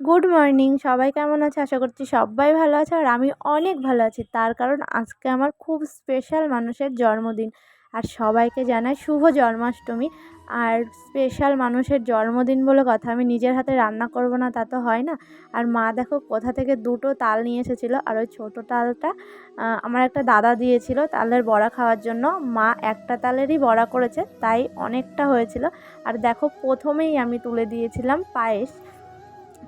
Good morning সবাই কেমন আছে? আশা করছি সবাই ভালো আছে আর আমি অনেক ভালো আছি। তার কারণ আজকে আমার খুব স্পেশাল মানুষের জন্মদিন। আর সবাইকে জানাই শুভ জন্মাষ্টমী। আর স্পেশাল মানুষের জন্মদিন বলে কথা আমি নিজের হাতে রান্না করব না, তা তো হয় না। আর মা দেখো কোথা থেকে দুটো তাল নিয়ে এসেছিল। আর ওই ছোটো তালটা আমার একটা দাদা দিয়েছিল তালের বড়া খাওয়ার জন্য। মা একটা তালেরই বড়া করেছে, তাই অনেকটা হয়েছিল। আর দেখো প্রথমেই আমি তুলে দিয়েছিলাম পায়েস।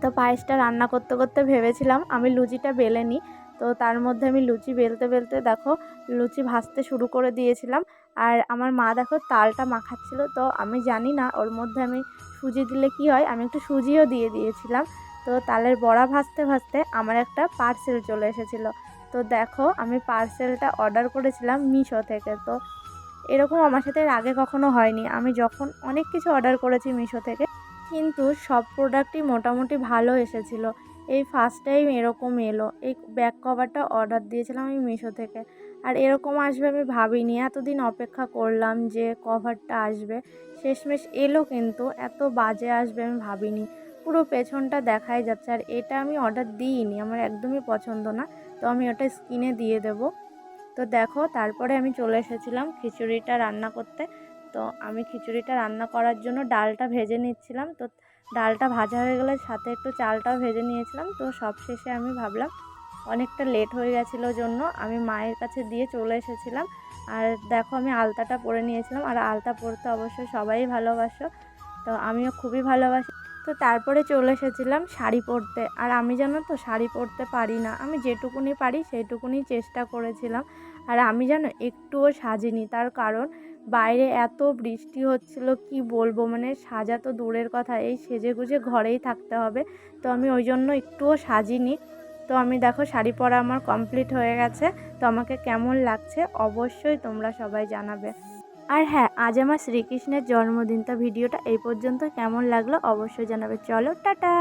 তো পায়েসটা রান্না করতে করতে ভেবেছিলাম আমি লুচিটা বেলে নিই। তো তার মধ্যে আমি লুচি বেলতে বেলতে দেখো লুচি ভাজতে শুরু করে দিয়েছিলাম। আর আমার মা দেখো তালটা মাখাচ্ছিল তো আমি জানি না ওর মধ্যে আমি সুজি দিলে কি হয়, আমি একটু সুজিও দিয়ে দিয়েছিলাম। তো তালের বড়া ভাজতে ভাজতে আমার একটা পার্সেল চলে এসেছিল। তো দেখো আমি পার্সেলটা অর্ডার করেছিলাম মিশো থেকে। তো এরকম আমার সাথে আগে কখনো হয়নি। আমি যখন অনেক কিছু অর্ডার করেছি মিশো থেকে কিন্তু সব প্রোডাক্টই মোটামুটি ভালো এসেছিল। এই ফার্স্ট টাইম এরকম এলো। এই ব্যাক কভারটা অর্ডার দিয়েছিলাম আমি মিশো থেকে। আর এরকম আসবে আমি ভাবিনি। এতদিন অপেক্ষা করলাম যে কভারটা আসবে। শেষমেশ এলো কিন্তু। এত বাজে আসবে আমি ভাবিনি। পুরো পেছনটা দেখাই যাচ্ছে। আর এটা আমি অর্ডার দিইনি। আমার একদমই পছন্দ না। তো আমি ওটা স্কিনে দিয়ে দেব। তো দেখো, তারপরে আমি চলে এসেছিলাম খিচুড়িটা রান্না করতে। তো আমি খিচুড়িটা রান্না করার জন্য ডালটা ভেজে নিচ্ছিলাম। তো ডালটা ভাজা হয়ে গেলে সাথে একটু চালটাও ভেজে নিয়েছিলাম। তো সব শেষে আমি ভাবলাম অনেকটা লেট হয়ে গেছিল জন্য আমি মায়ের কাছে দিয়ে চলে এসেছিলাম। আর দেখো আমি আলতাটা পরে নিয়েছিলাম। আর আলতা পরতে অবশ্যই সবাই ভালোবাসো। তো আমিও খুবই ভালোবাসি। তো তারপরে চলে এসেছিলাম শাড়ি পরতে। আর আমি জানো তো শাড়ি পরতে পারি না। আমি যেটুকুনি পারি সেইটুকুনি চেষ্টা করেছিলাম। আর আমি যেন একটুও সাজিনি। তার কারণ বাইরে এত বৃষ্টি হচ্ছিল, কি বলব? মানে সাজা তো দূরের কথা, এই সেজে গুজে ঘরেই থাকতে হবে। তো আমি ওই জন্য একটুও সাজিনি। তো আমি দেখো, শাড়ি পরা আমার কমপ্লিট হয়ে গেছে। তো আমাকে কেমন লাগছে অবশ্যই তোমরা সবাই জানাবে। আর হ্যাঁ আজ আমার শ্রীকৃষ্ণের জন্মদিন, তো ভিডিওটা এই পর্যন্ত কেমন লাগল অবশ্যই জানাবে। চলো, টাটা!